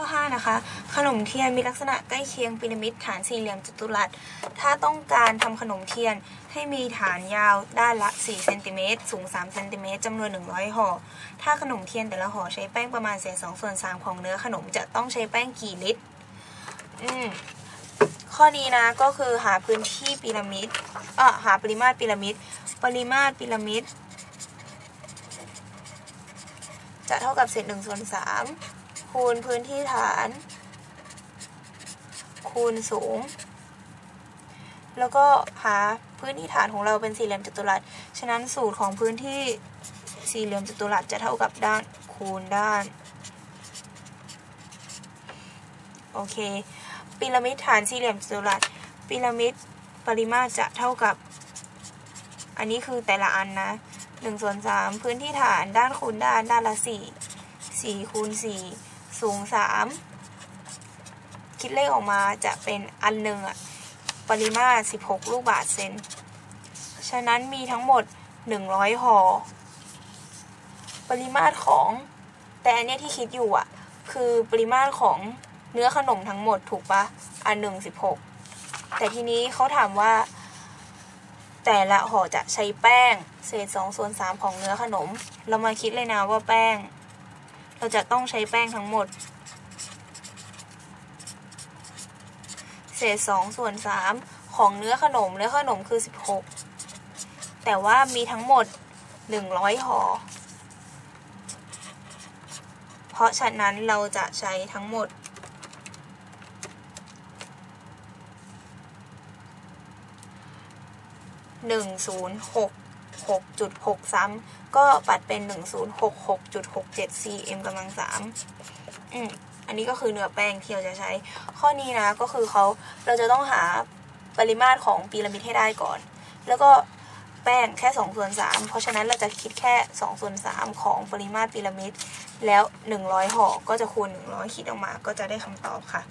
ข้อ 5 นะคะ ขนมเทียนมีลักษณะใกล้เคียงพีระมิดฐานสี่เหลี่ยมจัตุรัส ถ้าต้องการทำขนมเทียนให้มีฐานยาวด้านละ4เซนติเมตรสูง3เซนติเมตรจำนวน 100ห่อ ถ้าขนมเทียนแต่ละห่อใช้แป้งประมาณเศษ2ส่วน3ของเนื้อขนมจะต้องใช้แป้งกี่ลิตร อืมข้อนี้นะก็คือหาพื้นที่พีระมิด เออหาปริมาตรพีระมิด ปริมาตรพีระมิด จะเท่ากับเศษหนึ่งส่วนสาม คูณพื้นที่ฐาน คูณสูง แล้วก็หาพื้นที่ฐานของเราเป็นสี่เหลี่ยมจัตุรัส ฉะนั้นสูตรของพื้นที่สี่เหลี่ยมจัตุรัสจะเท่ากับด้านคูณด้าน โอเคพีระมิดฐานสี่เหลี่ยมจัตุรัสพีระมิดปริมาตรจะเท่ากับ อันนี้คือแต่ละอันนะหนึ่งส่วนสามพื้นที่ฐานด้านคูณด้านด้านละสี่สี่คูณสี่ สูงสามคิดเลขออกมาจะเป็นอันหนึ่งอะปริมาตรสิบหกลูกบาทเซน ฉะนั้นมีทั้งหมดหนึ่งร้อยห่อ ปริมาตรของ แต่อันเนี้ยที่คิดอยู่อะคือปริมาตรของเนื้อขนมทั้งหมดถูกปะอันหนึ่งสิบหกแต่ทีนี้เขาถามว่า แต่ละห่อจะใช้แป้ง เศษสองส่วนสามของเนื้อขนม เรามาคิดเลยนะว่าแป้ง เราจะต้องใช้แป้งทั้งหมด เศษสองส่วนสามของเนื้อขนม เนื้อขนมคือสิบหกแต่ว่ามีทั้งหมดหนึ่งร้อยห่อ เพราะฉะนั้นเราจะใช้ทั้งหมดหนึ่งศูนย์หก 3 ก็ปัดเป็นหนึ่งศูนย์หกหกจุดหกเจ็ด cm กำลังสามอืมอันนี้ก็คือเนื้อแป้งที่เราจะใช้ ข้อนี้นะก็คือเขาเราจะต้องหาปริมาตรของพีระมิดให้ได้ก่อน แล้วก็แป้งแค่2ส่วน3เพราะฉะนั้นเราจะคิดแค่2ส่วน3ของปริมาตรพีระมิดแล้ว 100ห่อก็จะคูณ 100 คิดออกมาก็จะได้คำตอบค่ะ